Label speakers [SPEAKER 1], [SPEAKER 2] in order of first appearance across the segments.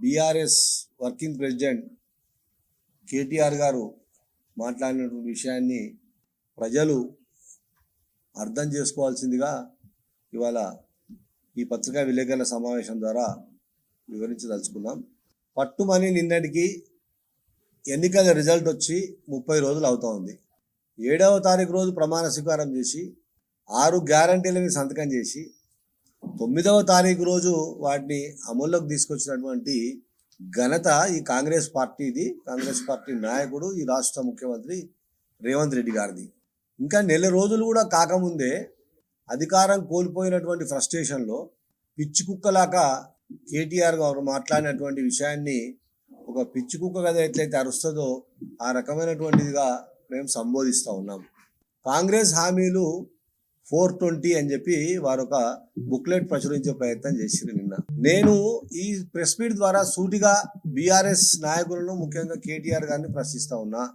[SPEAKER 1] BRS working president KTR గారు మాట్లాడినటువంటి విషయాన్ని ప్రజలు అర్థం చేసుకోవాల్సిందిగా ఇవాళ ఈ పత్రికా విలేకరుల సమావేశం ద్వారా వివరించదలుచుకున్నాం. పట్టుమని నిన్నటికి ఎన్నికల రిజల్ట్ వచ్చి ముప్పై రోజులు అవుతా ఉంది. ఏడవ తారీఖు రోజు ప్రమాణ స్వీకారం చేసి ఆరు గ్యారంటీల మీద సంతకం చేసి తొమ్మిదవ తారీఖు రోజు వాటిని అమల్లోకి తీసుకొచ్చినటువంటి ఘనత ఈ కాంగ్రెస్ పార్టీది. కాంగ్రెస్ పార్టీ నాయకుడు ఈ రాష్ట్ర ముఖ్యమంత్రి రేవంత్ రెడ్డి గారిది. ఇంకా నెల రోజులు కూడా కాకముందే అధికారం కోల్పోయినటువంటి ఫ్రస్ట్రేషన్లో పిచ్చి కుక్కలాగా కేటీఆర్ గారు మాట్లాడినటువంటి విషయాన్ని ఒక పిచ్చి కుక్క కదా ఎట్లయితే అరుస్తుందో ఆ రకమైనటువంటిదిగా మేము సంబోధిస్తూ ఉన్నాం. కాంగ్రెస్ హామీలు ఫోర్ ట్వంటీ అని చెప్పి వారు ఒక బుక్లెట్ ప్రచురించే ప్రయత్నం చేసింది నిన్న. నేను ఈ ప్రెస్ మీట్ ద్వారా సూటిగా బీఆర్ఎస్ నాయకులను ముఖ్యంగా కేటీఆర్ గారిని ప్రశ్నిస్తా ఉన్నా.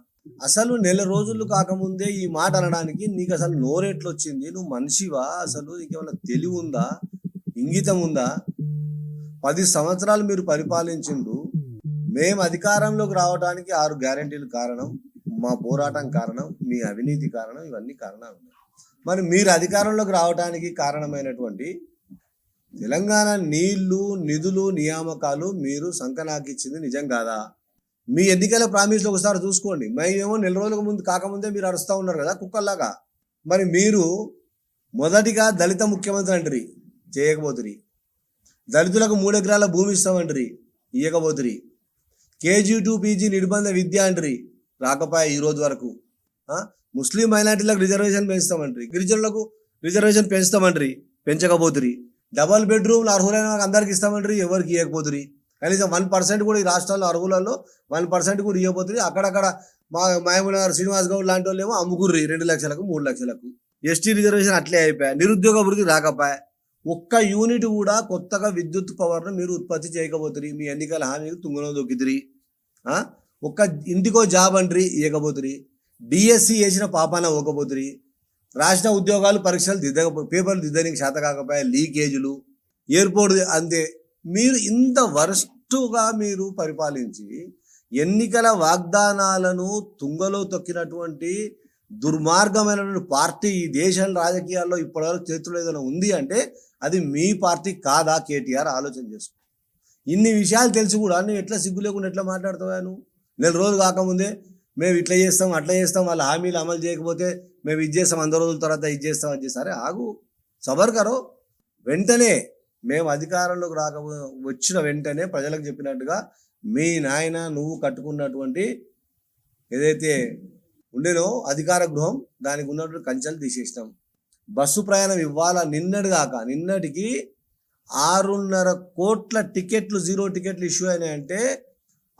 [SPEAKER 1] అసలు నెల రోజులు కాకముందే ఈ మాట అనడానికి నీకు అసలు నోరెట్లు వచ్చింది నువ్వు మనిషివా? అసలు ఇంకేమైనా తెలివి ఉందా ఇంగితం ఉందా? పది సంవత్సరాలు మీరు పరిపాలించిండు మేము అధికారంలోకి రావడానికి ఆరు గ్యారంటీలు కారణం. మా పోరాటం కారణం మీ అవినీతి కారణం ఇవన్నీ కారణాలు ఉన్నాయి. మరి మీరు అధికారంలోకి రావడానికి కారణమైనటువంటి తెలంగాణ నీళ్ళు నిధులు నియామకాలు మీరు సంకనాకిచ్చింది నిజం కాదా? మీ ఎన్నికల ప్రామిస్లో ఒకసారి చూసుకోండి. మేమేమో నెల రోజులకు ముందు కాకముందే మీరు అరుస్తూ ఉన్నారు కదా కుక్కల్లాగా. మరి మీరు మొదటిగా దళిత ముఖ్యమంత్రి అంటారు చేయకపోతురి దళితులకు మూడు ఎకరాల భూమి ఇస్తామంటారు ఇయ్యకపోతురి కేజీ టూ పీజీ నిర్బంధ విద్య అంటారు రాకపోయా ఈ రోజు వరకు. ముస్లిం మైనార్టీలకు రిజర్వేషన్ పెంచుతామంటారు. గిరిజనులకు రిజర్వేషన్ పెంచుతామంటారు. పెంచకపోతురి డబల్ బెడ్రూమ్లు అర్హులైన వాళ్ళకి అందరికి ఇస్తామంటారు ఎవరికి ఇవ్వకపోతురి కనీసం వన్ పర్సెంట్ కూడా ఈ రాష్ట్రాల్లో అర్హులలో వన్ పర్సెంట్ కూడా ఇవ్వబోతుంది అక్కడక్కడ మా మహమూనగర్ శ్రీనివాస్ గౌడ్ లాంటి వాళ్ళు ఏమో అమ్ముకుర్రి రెండు లక్షలకు మూడు లక్షలకు. ఎస్టీ రిజర్వేషన్ అట్లే అయిపోయా. నిరుద్యోగ వృద్ధి రాకపోయా. ఒక్క యూనిట్ కూడా కొత్తగా విద్యుత్ పవర్ను మీరు ఉత్పత్తి చేయకపోతుంది మీ ఎన్నికల హామీకి తుంగలో దొక్కిదిరి ఒక్క ఇంటికో జాబ్ అంట్రీ ఇవ్వకపోతురి డిఎస్సి చేసిన పాపాన ఇవ్వకపోతురి రాష్ట్ర ఉద్యోగాలు పరీక్షలు దిద్దక పేపర్లు దిద్దడానికి శాత కాకపోయా లీకేజీలు ఎయిర్పోర్ట్ అంతే. మీరు ఇంత వరస్టుగా మీరు పరిపాలించి ఎన్నికల వాగ్దానాలను తుంగలో తొక్కినటువంటి దుర్మార్గమైనటువంటి పార్టీ ఈ దేశ రాజకీయాల్లో ఇప్పటివరకు చరిత్రలో ఏదైనా ఉంది అంటే అది మీ పార్టీ కాదా కేటీఆర్? ఆలోచన చేసుకో. ఇన్ని విషయాలు తెలిసి కూడా నువ్వు ఎట్లా సిగ్గు లేకుండా ఎట్లా మాట్లాడతావా నువ్వు? నెల రోజులు కాకముందే మేము ఇట్లా చేస్తాం అట్లా చేస్తాం వాళ్ళ హామీలు అమలు చేయకపోతే మేము ఇది చేస్తాం వంద రోజుల తర్వాత ఇది చేస్తాం అని చేస్తారే ఆగు సబర్కరు వెంటనే మేము అధికారంలోకి రాక వచ్చిన వెంటనే ప్రజలకు చెప్పినట్టుగా మీ నాయన నువ్వు కట్టుకున్నటువంటి ఏదైతే ఉండేనో అధికార గృహం దానికి ఉన్నటువంటి కంచెలు తీసేసినాం. బస్సు ప్రయాణం ఇవ్వాలా నిన్నటి కాక నిన్నటికి ఆరున్నర కోట్ల టికెట్లు జీరో టికెట్లు ఇష్యూ అయినాయంటే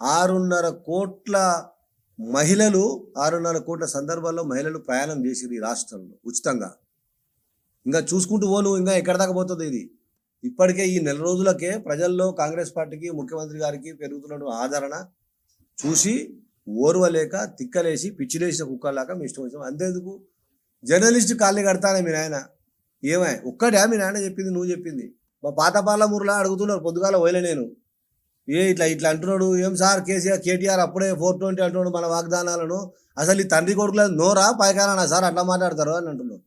[SPEAKER 1] ఆరున్నర కోట్ల మహిళలు ఆరున్నర కోట్ల సందర్భాల్లో మహిళలు ప్రయాణం చేసింది ఈ రాష్ట్రంలో ఉచితంగా. ఇంకా చూసుకుంటూ పోను ఇంకా ఎక్కడ దాకా పోతుంది ఇది? ఇప్పటికే ఈ నెల రోజులకే ప్రజల్లో కాంగ్రెస్ పార్టీకి ముఖ్యమంత్రి గారికి పెరుగుతున్న ఆదరణ చూసి ఓర్వలేక తిక్కలేసి పిచ్చిలేసిన కుక్కలాగా మీ ఇష్టం వచ్చిన అంతేందుకు? జర్నలిస్ట్ ఖాళీ కడతానే మీ నాయన. ఏమై? ఒక్కటే మీ నాయన చెప్పింది నువ్వు చెప్పింది. మా పాత పాలమూరులా అడుగుతున్నారు పొద్దుగాల పోయలే నేను. ఏ ఇట్లా ఇట్లా అంటున్నాడు ఏం సార్ కేసీఆర్ కేటీఆర్ అప్పుడే ఫోర్ ట్వంటీ అంటున్నాడు మన వాగ్దానాలను. అసలు ఈ తండ్రి కొడుకుల నోరా పైకానా సార్ అట్లా మాట్లాడతారు అని అంటున్నాడు.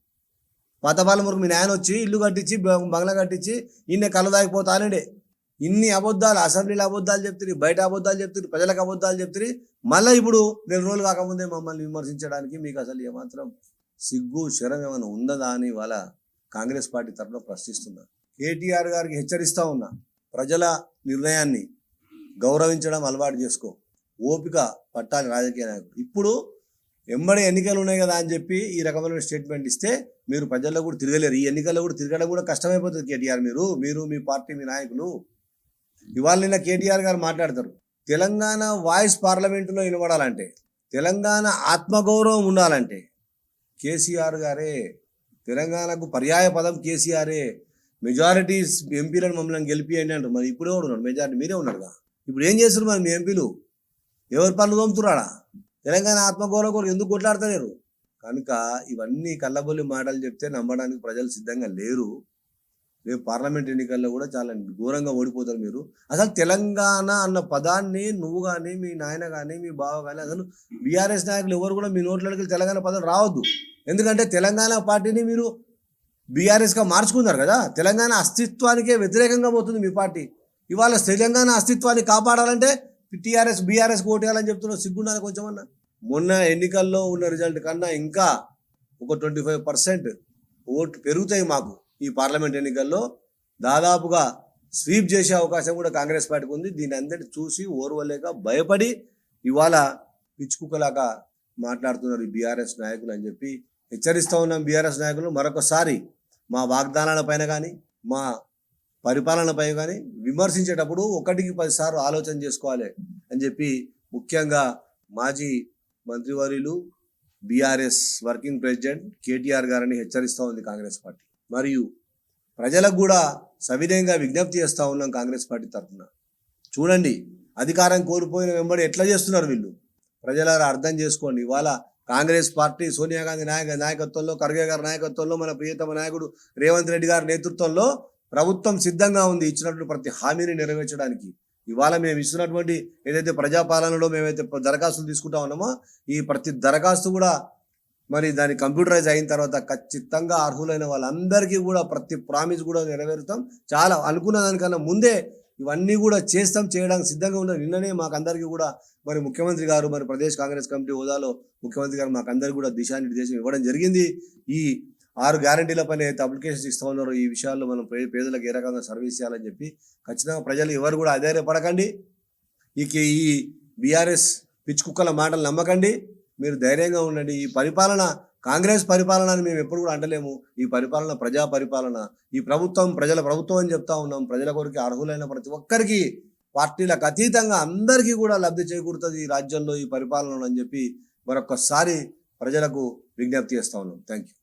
[SPEAKER 1] పాత పాలమూరుకు మీ నాయన వచ్చి ఇల్లు కట్టించి బంగ్లా కట్టించి ఇన్నే కళ్ళు ఇన్ని అబద్ధాలు అసెంబ్లీలో అబద్ధాలు చెప్తుంది బయట అబద్ధాలు చెప్తుంది ప్రజలకు అబద్ధాలు చెప్తుంది మళ్ళీ ఇప్పుడు నెల రోజులు కాకముందే మమ్మల్ని విమర్శించడానికి మీకు అసలు ఏమాత్రం సిగ్గు శరం ఏమైనా ఉందా అని వాళ్ళ కాంగ్రెస్ పార్టీ తరఫున ప్రశ్నిస్తున్నా. కేటీఆర్ గారికి హెచ్చరిస్తా ఉన్నా ప్రజల నిర్ణయాన్ని. గౌరవించడం అలవాటు చేసుకో. ఓపిక పట్టాలి రాజకీయ నాయకులు. ఇప్పుడు ఎంబడి ఎన్నికలు ఉన్నాయి కదా అని చెప్పి ఈ రకమైన స్టేట్మెంట్ ఇస్తే మీరు ప్రజల్లో కూడా తిరగలేరు. ఈ ఎన్నికల్లో కూడా తిరగడం కూడా కష్టమైపోతుంది కేటీఆర్ మీరు. మీరు మీ పార్టీ మీ నాయకులు. ఇవాళ నిన్న కేటీఆర్ గారు మాట్లాడతారు. తెలంగాణ వాయిస్ పార్లమెంటులో వినబడాలంటే తెలంగాణ ఆత్మగౌరవం ఉండాలంటే కేసీఆర్ గారే తెలంగాణకు పర్యాయ పదం కేసీఆరే. మెజారిటీ ఎంపీలను మమ్మల్ని గెలిపియండి అంటారు. మరి ఇప్పుడే ఉన్నాడు మెజారిటీ మీరే ఉన్నారుగా ఇప్పుడు ఏం చేస్తారు మరి మీ ఎంపీలు? ఎవరి పనులు తోముతున్నాడా తెలంగాణ ఆత్మగౌరవం కొరకు ఎందుకు కొట్లాడతలేరు? కనుక ఇవన్నీ కళ్ళబొల్లి మాటలు చెప్తే నమ్మడానికి ప్రజలు సిద్ధంగా లేరు. రేపు పార్లమెంట్ ఎన్నికల్లో కూడా చాలా ఘోరంగా ఓడిపోతారు మీరు. అసలు తెలంగాణ అన్న పదాన్ని నువ్వు కానీ మీ నాయన కానీ మీ బావ కానీ అసలు బీఆర్ఎస్ నాయకులు ఎవరు కూడా మీ నోట్లోకి తెలంగాణ పదం రావద్దు. ఎందుకంటే తెలంగాణ పార్టీని మీరు బీఆర్ఎస్గా మార్చుకున్నారు కదా. తెలంగాణ అస్తిత్వానికే వ్యతిరేకంగా పోతుంది మీ పార్టీ. ఇవాళ తెలంగాణ అస్తిత్వాన్ని కాపాడాలంటే టీఆర్ఎస్ బీఆర్ఎస్ ఓటేయాలని చెప్తున్నారు సిగ్గుండాలి అన్న మొన్న ఎన్నికల్లో ఉన్న రిజల్ట్ కన్నా ఇంకా ఒక ట్వంటీ ఫైవ్ పర్సెంట్ ఓట్ పెరుగుతాయి మాకు ఈ పార్లమెంట్ ఎన్నికల్లో. దాదాపుగా స్వీప్ చేసే అవకాశం కూడా కాంగ్రెస్ పార్టీకి ఉంది. దీని అందరిని చూసి ఓర్వలేక భయపడి ఇవాళ పిచ్చుకుక్కలాగా మాట్లాడుతున్నారు ఈ బీఆర్ఎస్ నాయకులు అని చెప్పి హెచ్చరిస్తూ ఉన్నాం బీఆర్ఎస్ నాయకులు. మరొకసారి మా వాగ్దానాల పైన కానీ మా పరిపాలనపై కానీ విమర్శించేటప్పుడు ఒకటికి పదిసార్లు ఆలోచన చేసుకోవాలి అని చెప్పి ముఖ్యంగా మాజీ మంత్రివర్యులు బీఆర్ఎస్ వర్కింగ్ ప్రెసిడెంట్ కేటీఆర్ గారిని హెచ్చరిస్తూ ఉంది కాంగ్రెస్ పార్టీ. మరియు ప్రజలకు కూడా సవినయంగా విజ్ఞప్తి చేస్తూ ఉన్నాం కాంగ్రెస్ పార్టీ తరఫున. చూడండి అధికారం కోల్పోయిన వెంబడి ఎట్లా చేస్తున్నారు వీళ్ళు? ప్రజలారా అర్థం చేసుకోండి. ఇవాళ కాంగ్రెస్ పార్టీ సోనియా గాంధీ నాయక నాయకత్వంలో ఖర్గే గారి నాయకత్వంలో మన ప్రియతమ నాయకుడు రేవంత్ రెడ్డి గారి నేతృత్వంలో ప్రభుత్వం సిద్ధంగా ఉంది ఇచ్చినటువంటి ప్రతి హామీని నెరవేర్చడానికి. ఇవాళ మేము ఇస్తున్నటువంటి ఏదైతే ప్రజాపాలనలో మేమైతే దరఖాస్తులు తీసుకుంటా ఉన్నామో ఈ ప్రతి దరఖాస్తు కూడా మరి దాని కంప్యూటరైజ్ అయిన తర్వాత ఖచ్చితంగా అర్హులైన వాళ్ళందరికీ కూడా ప్రతి ప్రామిస్ కూడా నెరవేరుతాం. చాలా అనుకున్న దానికన్నా ముందే ఇవన్నీ కూడా చేస్తాం చేయడానికి సిద్ధంగా ఉన్న నిన్ననే మాకు అందరికీ కూడా మరి ముఖ్యమంత్రి గారు మరి ప్రదేశ్ కాంగ్రెస్ కమిటీ హోదాలో ముఖ్యమంత్రి గారు మాకు అందరికీ కూడా దిశానిర్దేశం ఇవ్వడం జరిగింది. ఈ ఆరు గ్యారంటీల పైన అయితే అప్లికేషన్స్ ఇస్తూ ఉన్నారో ఈ విషయాల్లో మనం పేదలకు ఏ రకంగా సర్వీస్ చేయాలని చెప్పి ఖచ్చితంగా ప్రజలు ఎవరు కూడా అధైర్యపడకండి. ఇక ఈ బీఆర్ఎస్ పిచ్చి కుక్కల మాటలు నమ్మకండి. మీరు ధైర్యంగా ఉండండి. ఈ పరిపాలన కాంగ్రెస్ పరిపాలన అని మేము ఎప్పుడు కూడా అంటలేము. ఈ పరిపాలన ప్రజా పరిపాలన. ఈ ప్రభుత్వం ప్రజల ప్రభుత్వం అని చెప్తా ఉన్నాం. ప్రజల కొరకు అర్హులైన ప్రతి ఒక్కరికి పార్టీలకు అతీతంగా అందరికీ కూడా లబ్ధి చేకూరుతుంది ఈ రాజ్యంలో ఈ పరిపాలన అని చెప్పి మరొకసారి ప్రజలకు విజ్ఞప్తి చేస్తా ఉన్నాం. Thank you